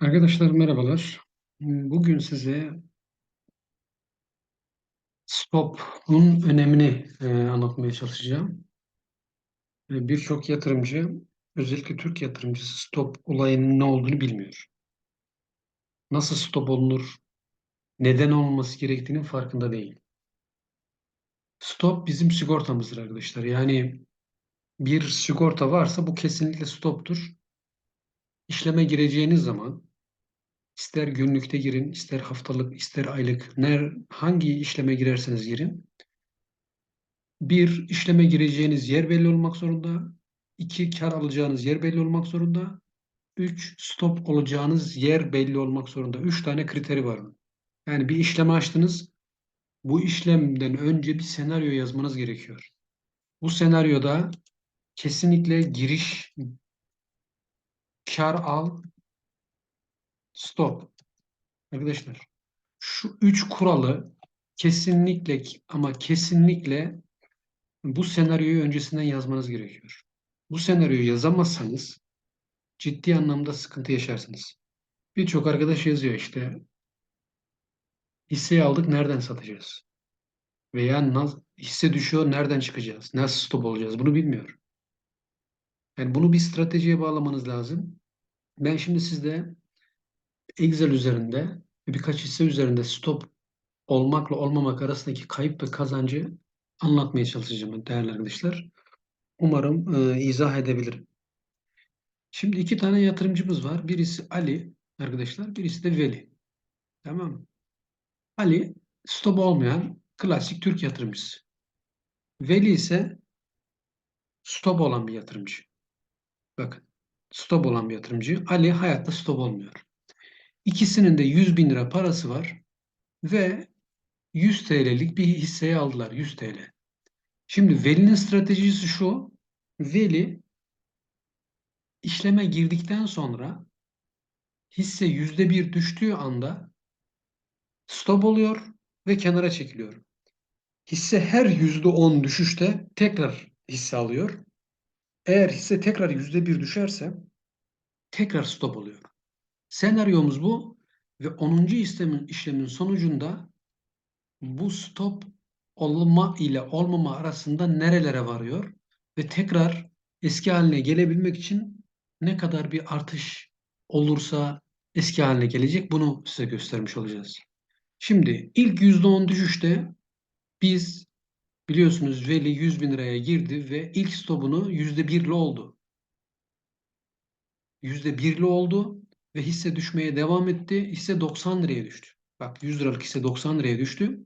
Arkadaşlar merhabalar. Bugün size stop'un önemini e, anlatmaya çalışacağım. E, Birçok yatırımcı, özellikle Türk yatırımcısı stop olayının ne olduğunu bilmiyor. Nasıl stop olunur, neden olması gerektiğinin farkında değil. Stop bizim sigortamızdır arkadaşlar. Yani bir sigorta varsa bu kesinlikle stoptur. İşleme gireceğiniz zaman ister günlükte girin, ister haftalık, ister aylık, ner, hangi işleme girerseniz girin. Bir, işleme gireceğiniz yer belli olmak zorunda. İki, kar alacağınız yer belli olmak zorunda. Üç, stop olacağınız yer belli olmak zorunda. Üç tane kriteri var. Yani bir işleme açtınız. Bu işlemden önce bir senaryo yazmanız gerekiyor. Bu senaryoda kesinlikle giriş, kar al, stop. Arkadaşlar şu üç kuralı kesinlikle ama kesinlikle bu senaryoyu öncesinden yazmanız gerekiyor. Bu senaryoyu yazamazsanız ciddi anlamda sıkıntı yaşarsınız. Birçok arkadaş yazıyor işte hisseyi aldık nereden satacağız? Veya hisse düşüyor nereden çıkacağız? Nasıl stop olacağız? Bunu bilmiyor. Yani bunu bir stratejiye bağlamanız lazım. Ben şimdi sizde Excel üzerinde birkaç hisse üzerinde stop olmakla olmamak arasındaki kayıp ve kazancı anlatmaya çalışacağım değerli arkadaşlar. Umarım e, izah edebilirim. Şimdi iki tane yatırımcımız var. Birisi Ali arkadaşlar, birisi de Veli. Tamam mı? Ali stop olmayan klasik Türk yatırımcısı. Veli ise stop olan bir yatırımcı. Bakın stop olan bir yatırımcı. Ali hayatta stop olmuyor. İkisinin de 100 bin lira parası var ve 100 TL'lik bir hisseyi aldılar. 100 TL. Şimdi Veli'nin stratejisi şu. Veli işleme girdikten sonra hisse %1 düştüğü anda stop oluyor ve kenara çekiliyor. Hisse her %10 düşüşte tekrar hisse alıyor. Eğer hisse tekrar %1 düşerse tekrar stop oluyor. Senaryomuz bu ve 10. işlemin, işlemin sonucunda bu stop olma ile olmama arasında nerelere varıyor ve tekrar eski haline gelebilmek için ne kadar bir artış olursa eski haline gelecek bunu size göstermiş olacağız. Şimdi ilk %10 düşüşte biz biliyorsunuz Veli 100 bin liraya girdi ve ilk stopunu %1'li oldu. %1'li oldu ve hisse düşmeye devam etti. Hisse 90 liraya düştü. Bak 100 liralık hisse 90 liraya düştü.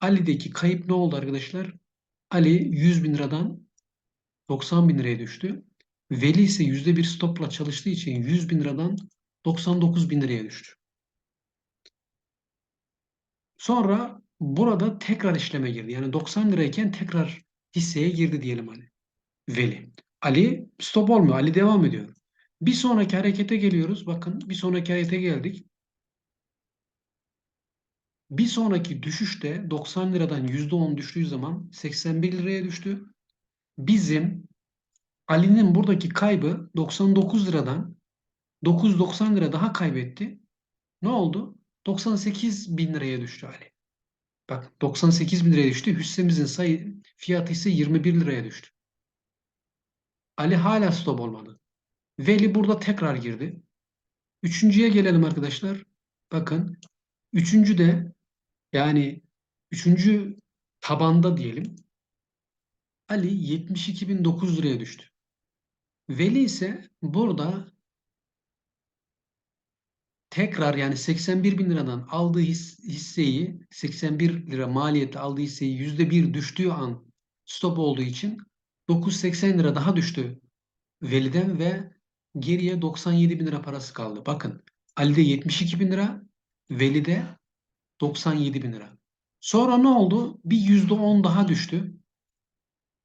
Ali'deki kayıp ne oldu arkadaşlar? Ali 100 bin liradan 90 bin liraya düştü. Veli ise %1 stopla çalıştığı için 100 bin liradan 99 bin liraya düştü. Sonra burada tekrar işleme girdi. Yani 90 lirayken tekrar hisseye girdi diyelim Ali. Veli. Ali stop olmuyor. Ali devam ediyor. Bir sonraki harekete geliyoruz. Bakın bir sonraki harekete geldik. Bir sonraki düşüşte 90 liradan %10 düştüğü zaman 81 liraya düştü. Bizim Ali'nin buradaki kaybı 99 liradan 990 lira daha kaybetti. Ne oldu? 98 bin liraya düştü Ali. Bak 98 bin liraya düştü. Hissemizin sayı fiyatı ise 21 liraya düştü. Ali hala stop olmadı. Veli burada tekrar girdi. Üçüncüye gelelim arkadaşlar. Bakın. Üçüncü de yani üçüncü tabanda diyelim. Ali 72.009 liraya düştü. Veli ise burada tekrar yani 81 bin liradan aldığı hisseyi 81 lira maliyeti aldığı hisseyi %1 düştüğü an stop olduğu için 980 lira daha düştü Veli'den ve geriye 97 bin lira parası kaldı. Bakın Ali'de 72 bin lira Veli'de 97 bin lira. Sonra ne oldu? Bir %10 daha düştü.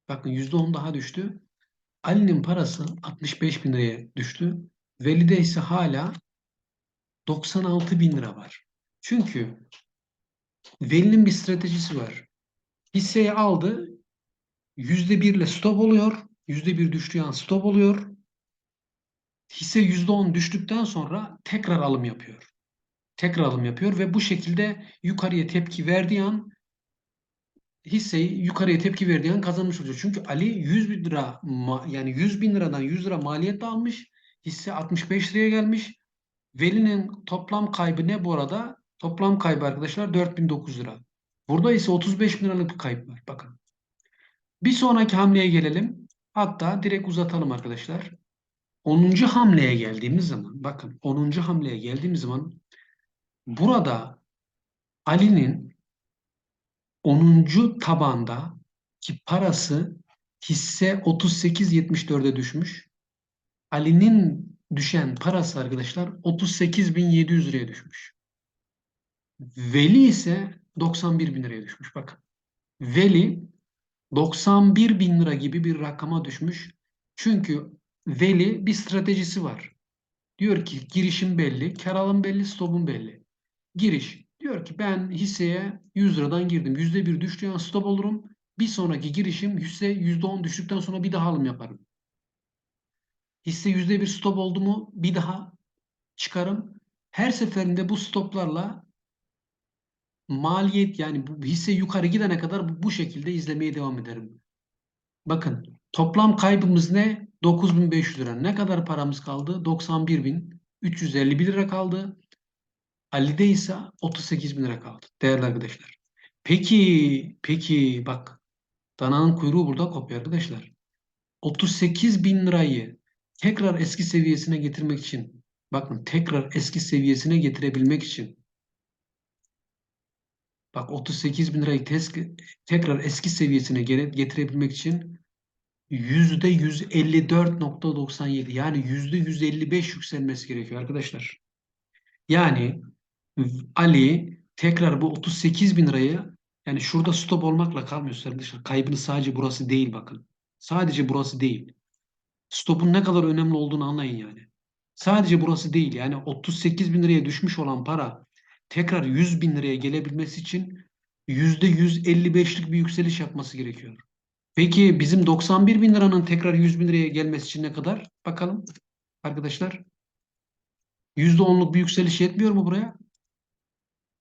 Bakın %10 daha düştü. Ali'nin parası 65 bin liraya düştü. Veli'de ise hala 96 bin lira var. Çünkü Veli'nin bir stratejisi var. Hisseyi aldı. %1 ile stop oluyor. %1 düştüğü an stop oluyor. Hisse %10 düştükten sonra tekrar alım yapıyor. Tekrar alım yapıyor ve bu şekilde yukarıya tepki verdiği an hisseyi yukarıya tepki verdiği an kazanmış oluyor. Çünkü Ali 100 bin lira yani 100 bin liradan 100 lira maliyetle almış. Hisse 65 liraya gelmiş. Veli'nin toplam kaybı ne bu arada? Toplam kaybı arkadaşlar 4900 lira. Burada ise 35 bin liralık bir kayıp var. Bakın. Bir sonraki hamleye gelelim. Hatta direkt uzatalım arkadaşlar. 10. hamleye geldiğimiz zaman bakın 10. hamleye geldiğimiz zaman burada Ali'nin 10. tabanda ki parası hisse 38.74'e düşmüş. Ali'nin düşen parası arkadaşlar 38.700 liraya düşmüş. Veli ise 91 bin liraya düşmüş. Bakın. Veli 91 bin lira gibi bir rakama düşmüş. Çünkü Veli bir stratejisi var. Diyor ki girişim belli, kar alım belli, stopum belli. Giriş. Diyor ki ben hisseye 100 liradan girdim. %1 düştüğü an stop olurum. Bir sonraki girişim hisse %10 düştükten sonra bir daha alım yaparım. Hisse %1 stop oldu mu bir daha çıkarım. Her seferinde bu stoplarla maliyet yani bu hisse yukarı gidene kadar bu şekilde izlemeye devam ederim. Bakın toplam kaybımız ne? 9500 lira. Ne kadar paramız kaldı? 91.351 lira kaldı. Ali'de ise 38 bin lira kaldı değerli arkadaşlar. Peki, peki bak dananın kuyruğu burada kopuyor arkadaşlar. 38 bin lirayı tekrar eski seviyesine getirmek için bakın tekrar eski seviyesine getirebilmek için bak 38 bin lirayı tekrar eski seviyesine getirebilmek için %154.97 yani %155 yükselmesi gerekiyor arkadaşlar. Yani Ali tekrar bu 38 bin lirayı yani şurada stop olmakla kalmıyoruz arkadaşlar. Kaybınız sadece burası değil bakın. Sadece burası değil. Stopun ne kadar önemli olduğunu anlayın yani. Sadece burası değil. Yani 38 bin liraya düşmüş olan para tekrar 100 bin liraya gelebilmesi için %155'lik bir yükseliş yapması gerekiyor. Peki bizim 91 bin liranın tekrar 100 bin liraya gelmesi için ne kadar? Bakalım arkadaşlar. %10'luk bir yükseliş yetmiyor mu buraya?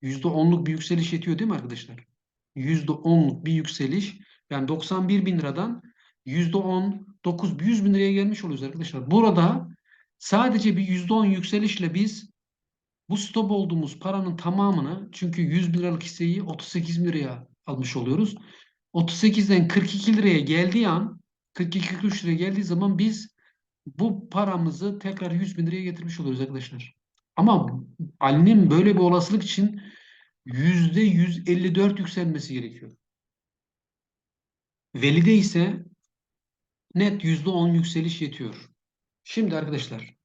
%10'luk bir yükseliş yetiyor değil mi arkadaşlar? %10'luk bir yükseliş yani 91 bin liradan %10 9 100 bin liraya gelmiş oluyoruz arkadaşlar. Burada sadece bir %10 yükselişle biz bu stop olduğumuz paranın tamamını çünkü 100 bin liralık hisseyi 38 bin liraya almış oluyoruz. 38'den 42 liraya geldiği an 42-43 liraya geldiği zaman biz bu paramızı tekrar 100 bin liraya getirmiş oluyoruz arkadaşlar. Ama Ali'nin böyle bir olasılık için %154 yükselmesi gerekiyor. Veli'de ise net %10 yükseliş yetiyor. Şimdi arkadaşlar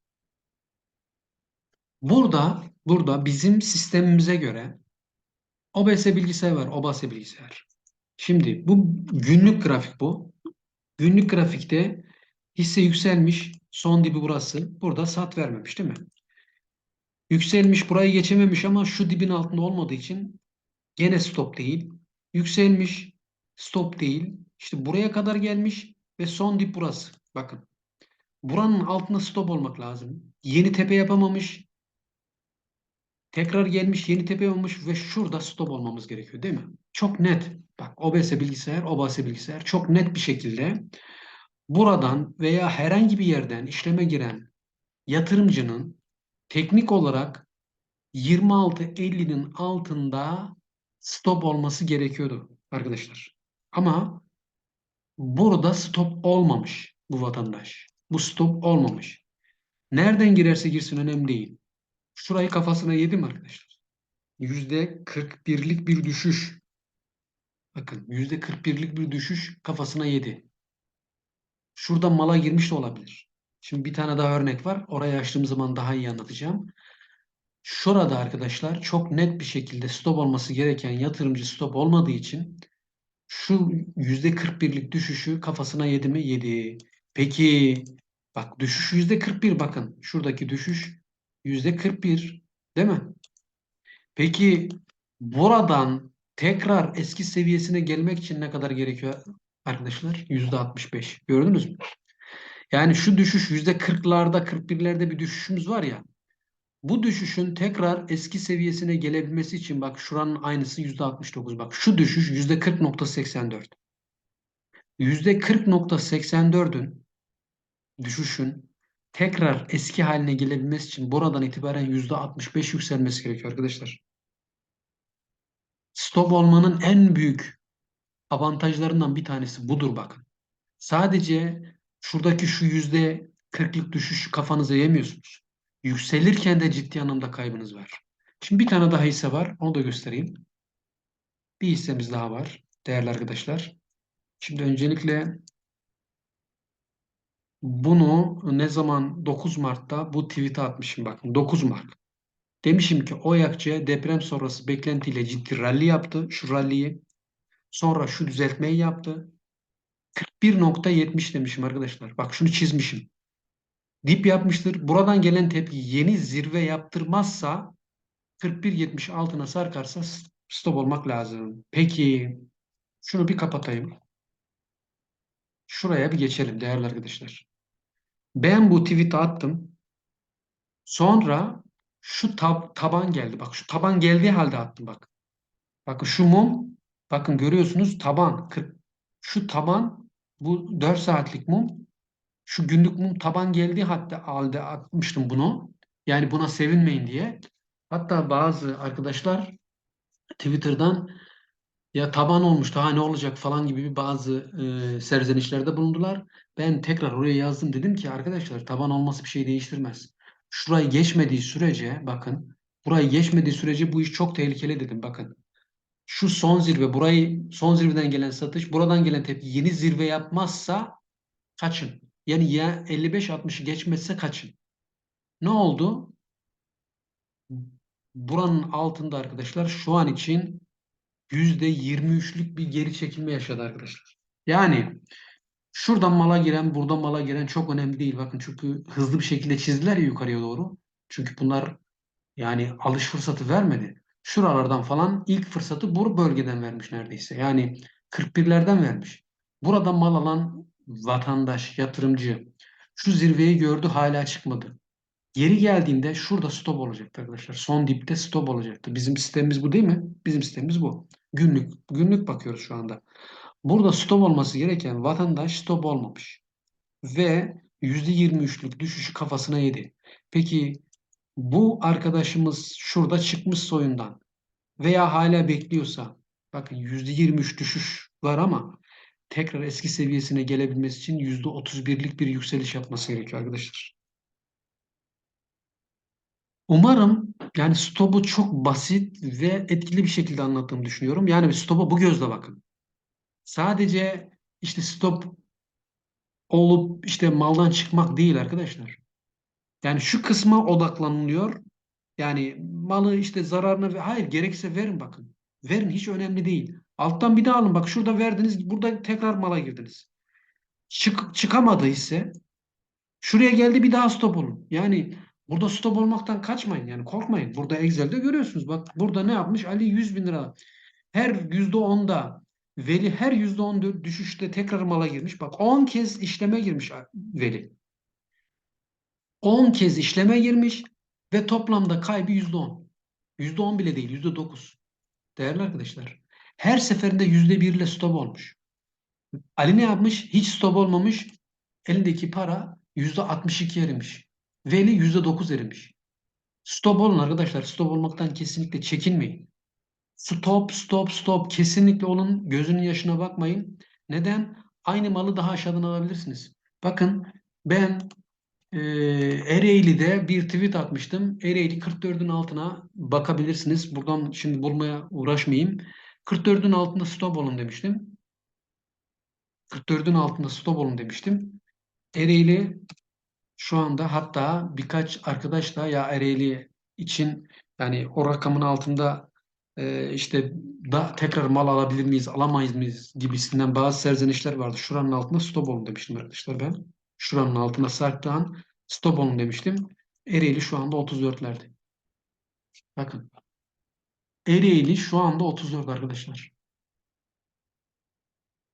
burada burada bizim sistemimize göre OBS bilgisayar var. OBS bilgisayar. Şimdi bu günlük grafik bu. Günlük grafikte hisse yükselmiş. Son dibi burası. Burada sat vermemiş değil mi? Yükselmiş burayı geçememiş ama şu dibin altında olmadığı için gene stop değil. Yükselmiş stop değil. İşte buraya kadar gelmiş ve son dip burası. Bakın. Buranın altında stop olmak lazım. Yeni tepe yapamamış. Tekrar gelmiş yeni tepe yapamamış ve şurada stop olmamız gerekiyor değil mi? Çok net. Bak OBS bilgisayar, OBS bilgisayar çok net bir şekilde buradan veya herhangi bir yerden işleme giren yatırımcının teknik olarak 26.50'nin altında stop olması gerekiyordu arkadaşlar. Ama burada stop olmamış bu vatandaş. Bu stop olmamış. Nereden girerse girsin önemli değil. Şurayı kafasına yedi mi arkadaşlar? %41'lik bir düşüş. Bakın %41'lik bir düşüş kafasına yedi. Şurada mala girmiş de olabilir. Şimdi bir tane daha örnek var. Orayı açtığım zaman daha iyi anlatacağım. Şurada arkadaşlar çok net bir şekilde stop olması gereken yatırımcı stop olmadığı için şu %41'lik düşüşü kafasına yedi mi? Yedi. Peki bak düşüş %41 bakın. Şuradaki düşüş %41 değil mi? Peki buradan tekrar eski seviyesine gelmek için ne kadar gerekiyor arkadaşlar? %65. Gördünüz mü? Yani şu düşüş yüzde 40'larda 41'lerde bir düşüşümüz var ya. Bu düşüşün tekrar eski seviyesine gelebilmesi için bak şuranın aynısı yüzde 69. Bak şu düşüş yüzde 40.84. Yüzde 40.84'ün düşüşün tekrar eski haline gelebilmesi için buradan itibaren yüzde 65 yükselmesi gerekiyor arkadaşlar. Stop olmanın en büyük avantajlarından bir tanesi budur bakın. Sadece şuradaki şu yüzde 40'lık düşüş kafanıza yemiyorsunuz. Yükselirken de ciddi anlamda kaybınız var. Şimdi bir tane daha hisse var. Onu da göstereyim. Bir hissemiz daha var değerli arkadaşlar. Şimdi öncelikle bunu ne zaman 9 Mart'ta bu tweet'e atmışım bakın 9 Mart. Demişim ki Oyakçı'ya deprem sonrası beklentiyle ciddi rally yaptı. Şu rally'yi. Sonra şu düzeltmeyi yaptı. 41.70 demişim arkadaşlar. Bak şunu çizmişim. Dip yapmıştır. Buradan gelen tepki yeni zirve yaptırmazsa 41.70 altına sarkarsa stop olmak lazım. Peki şunu bir kapatayım. Şuraya bir geçelim değerli arkadaşlar. Ben bu tweet'i attım. Sonra şu tab taban geldi. Bak şu taban geldiği halde attım bak. Bakın şu mum bakın görüyorsunuz taban 40 şu taban bu 4 saatlik mum şu günlük mum taban geldiği hatta halde atmıştım bunu. Yani buna sevinmeyin diye. Hatta bazı arkadaşlar Twitter'dan ya taban olmuş daha ne olacak falan gibi bir bazı e, serzenişlerde bulundular. Ben tekrar oraya yazdım dedim ki arkadaşlar taban olması bir şey değiştirmez. Şurayı geçmediği sürece bakın burayı geçmediği sürece bu iş çok tehlikeli dedim bakın. Şu son zirve burayı son zirveden gelen satış buradan gelen tepki yeni zirve yapmazsa kaçın. Yani ya 55-60'ı geçmezse kaçın. Ne oldu? Buranın altında arkadaşlar şu an için %23'lük bir geri çekilme yaşadı arkadaşlar. Yani şuradan mala giren, buradan mala giren çok önemli değil. Bakın çünkü hızlı bir şekilde çizdiler ya yukarıya doğru. Çünkü bunlar yani alış fırsatı vermedi. Şuralardan falan ilk fırsatı bu bölgeden vermiş neredeyse. Yani 41'lerden vermiş. Buradan mal alan vatandaş, yatırımcı şu zirveyi gördü hala çıkmadı. Geri geldiğinde şurada stop olacaktı arkadaşlar. Son dipte stop olacaktı. Bizim sistemimiz bu değil mi? Bizim sistemimiz bu. Günlük. Günlük bakıyoruz şu anda. Burada stop olması gereken vatandaş stop olmamış. Ve %23'lük düşüşü kafasına yedi. Peki bu arkadaşımız şurada çıkmış soyundan veya hala bekliyorsa bakın %23 düşüş var ama tekrar eski seviyesine gelebilmesi için %31'lik bir yükseliş yapması gerekiyor arkadaşlar. Umarım yani stop'u çok basit ve etkili bir şekilde anlattığımı düşünüyorum. Yani stop'a bu gözle bakın. Sadece işte stop olup işte maldan çıkmak değil arkadaşlar. Yani şu kısma odaklanılıyor. Yani malı işte zararını ve hayır gerekirse verin bakın. Verin hiç önemli değil. Alttan bir daha alın. Bak şurada verdiniz. Burada tekrar mala girdiniz. Çık, çıkamadı ise şuraya geldi bir daha stop olun. Yani burada stop olmaktan kaçmayın. Yani korkmayın. Burada Excel'de görüyorsunuz. Bak burada ne yapmış? Ali 100 bin lira. Her %10'da Veli her %10 düşüşte tekrar mala girmiş. Bak 10 kez işleme girmiş Veli. 10 kez işleme girmiş ve toplamda kaybı %10. %10 bile değil %9. Değerli arkadaşlar. Her seferinde %1 ile stop olmuş. Ali ne yapmış? Hiç stop olmamış. Elindeki para %62 erimiş. Veli %9 erimiş. Stop olun arkadaşlar. Stop olmaktan kesinlikle çekinmeyin. Stop, stop, stop. Kesinlikle olun. Gözünün yaşına bakmayın. Neden? Aynı malı daha aşağıdan alabilirsiniz. Bakın ben e, Ereğli'de bir tweet atmıştım. Ereğli 44'ün altına bakabilirsiniz. Buradan şimdi bulmaya uğraşmayayım. 44'ün altında stop olun demiştim. 44'ün altında stop olun demiştim. Ereğli şu anda hatta birkaç arkadaş da ya Ereğli için yani o rakamın altında e, işte da tekrar mal alabilir miyiz, alamayız mıyız gibisinden bazı serzenişler vardı. Şuranın altında stop olun demiştim arkadaşlar ben. Şuranın altına sarktığı an stop olun demiştim. Ereğli şu anda 34'lerde. Bakın. Ereğli şu anda 34 arkadaşlar.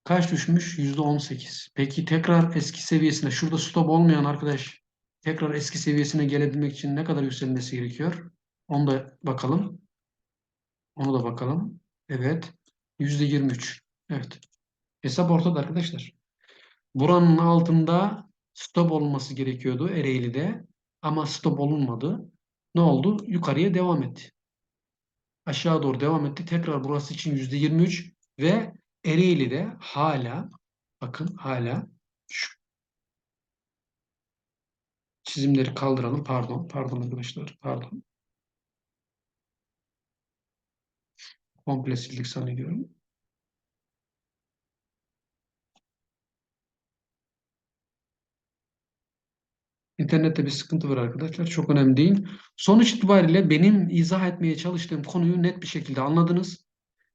Kaç düşmüş? %18. Peki tekrar eski seviyesine, şurada stop olmayan arkadaş tekrar eski seviyesine gelebilmek için ne kadar yükselmesi gerekiyor? Onu da bakalım. Onu da bakalım. Evet. %23. Evet. Hesap ortada arkadaşlar. Buranın altında stop olması gerekiyordu Ereğli'de. Ama stop olunmadı. Ne oldu? Yukarıya devam etti. Aşağı doğru devam etti. Tekrar burası için %23 ve Ereğli'de hala bakın hala şu çizimleri kaldıralım. Pardon. Pardon arkadaşlar. Pardon. Komple sildik sanıyorum. İnternette bir sıkıntı var arkadaşlar. Çok önemli değil. Sonuç itibariyle benim izah etmeye çalıştığım konuyu net bir şekilde anladınız.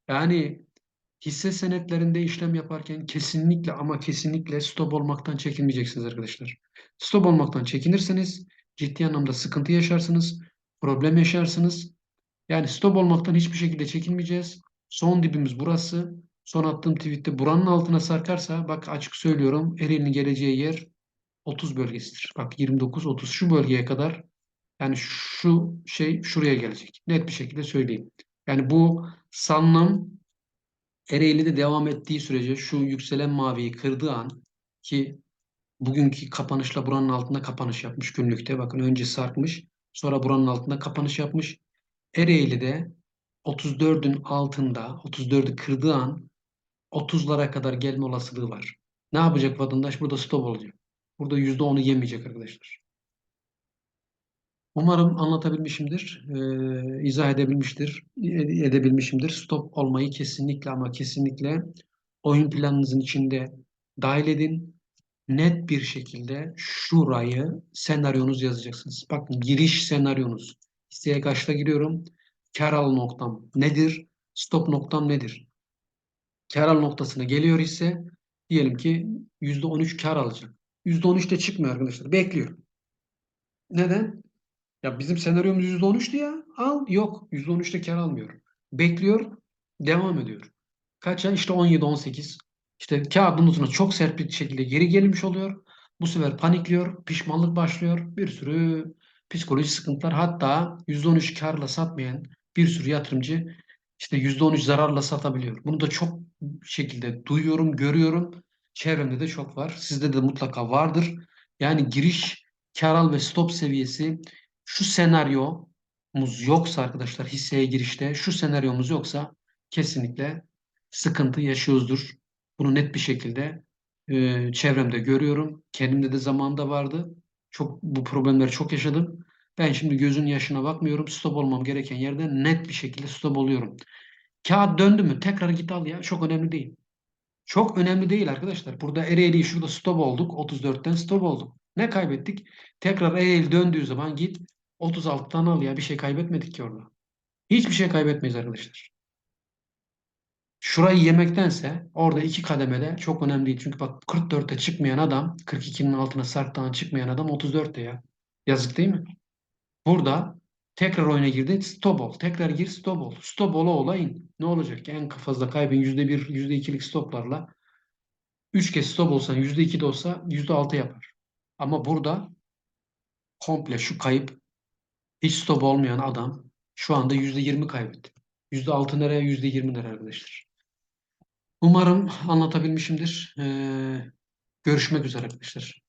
Yani hisse senetlerinde işlem yaparken kesinlikle ama kesinlikle stop olmaktan çekinmeyeceksiniz arkadaşlar. Stop olmaktan çekinirseniz ciddi anlamda sıkıntı yaşarsınız, problem yaşarsınız. Yani stop olmaktan hiçbir şekilde çekinmeyeceğiz. Son dibimiz burası. Son attığım tweette buranın altına sarkarsa bak açık söylüyorum Ereğli'nin geleceği yer 30 bölgesidir. Bak 29-30 şu bölgeye kadar yani şu şey şuraya gelecek. Net bir şekilde söyleyeyim. Yani bu sandım Ereğli'de devam ettiği sürece şu yükselen maviyi kırdığı an ki bugünkü kapanışla buranın altında kapanış yapmış günlükte. Bakın önce sarkmış. Sonra buranın altında kapanış yapmış. Ereğli'de 34'ün altında 34'ü kırdığı an 30'lara kadar gelme olasılığı var. Ne yapacak vatandaş? Burada stop olacak. Burada %10'u yemeyecek arkadaşlar. Umarım anlatabilmişimdir, e, izah edebilmiştir, ed- edebilmişimdir. Stop olmayı kesinlikle ama kesinlikle oyun planınızın içinde dahil edin. Net bir şekilde şurayı senaryonuz yazacaksınız. Bakın giriş senaryonuz. Hisseye kaçta giriyorum? Kar al noktam nedir? Stop noktam nedir? Kar al noktasına geliyor ise diyelim ki %13 kar alacak. %13 de çıkmıyor arkadaşlar. Bekliyor. Neden? Ya bizim senaryomuz %13'tü ya. Al. Yok. %13'te kar almıyor. Bekliyor. Devam ediyor. Kaça? İşte 17-18. İşte kağıdın notuna çok sert bir şekilde geri gelmiş oluyor. Bu sefer panikliyor. Pişmanlık başlıyor. Bir sürü psikolojik sıkıntılar. Hatta %13 karla satmayan bir sürü yatırımcı işte %13 zararla satabiliyor. Bunu da çok şekilde duyuyorum, görüyorum. Çevremde de çok var. Sizde de mutlaka vardır. Yani giriş, kar al ve stop seviyesi şu senaryomuz yoksa arkadaşlar hisseye girişte şu senaryomuz yoksa kesinlikle sıkıntı yaşıyoruzdur. Bunu net bir şekilde e, çevremde görüyorum. Kendimde de zamanında vardı. Çok bu problemleri çok yaşadım. Ben şimdi gözün yaşına bakmıyorum. Stop olmam gereken yerde net bir şekilde stop oluyorum. Kağıt döndü mü tekrar git al ya. Çok önemli değil. Çok önemli değil arkadaşlar. Burada Ereğli şurada stop olduk. 34'ten stop olduk. Ne kaybettik? Tekrar Ereğli döndüğü zaman git 36'dan al ya. Bir şey kaybetmedik ki orada. Hiçbir şey kaybetmeyiz arkadaşlar. Şurayı yemektense orada iki kademede çok önemli değil. Çünkü bak 44'te çıkmayan adam 42'nin altına sarktan çıkmayan adam 34'te ya. Yazık değil mi? Burada tekrar oyuna girdi. Stop ol. Tekrar gir stop ol. Stop ola ola. Ne olacak? En fazla kaybın %1, %2'lik stoplarla 3 kez stop olsan %2 de olsa %6 yapar. Ama burada komple şu kayıp hiç stop olmayan adam şu anda %20 kaybetti. %6 nereye %20 nereye arkadaşlar. Umarım anlatabilmişimdir. Ee, görüşmek üzere arkadaşlar.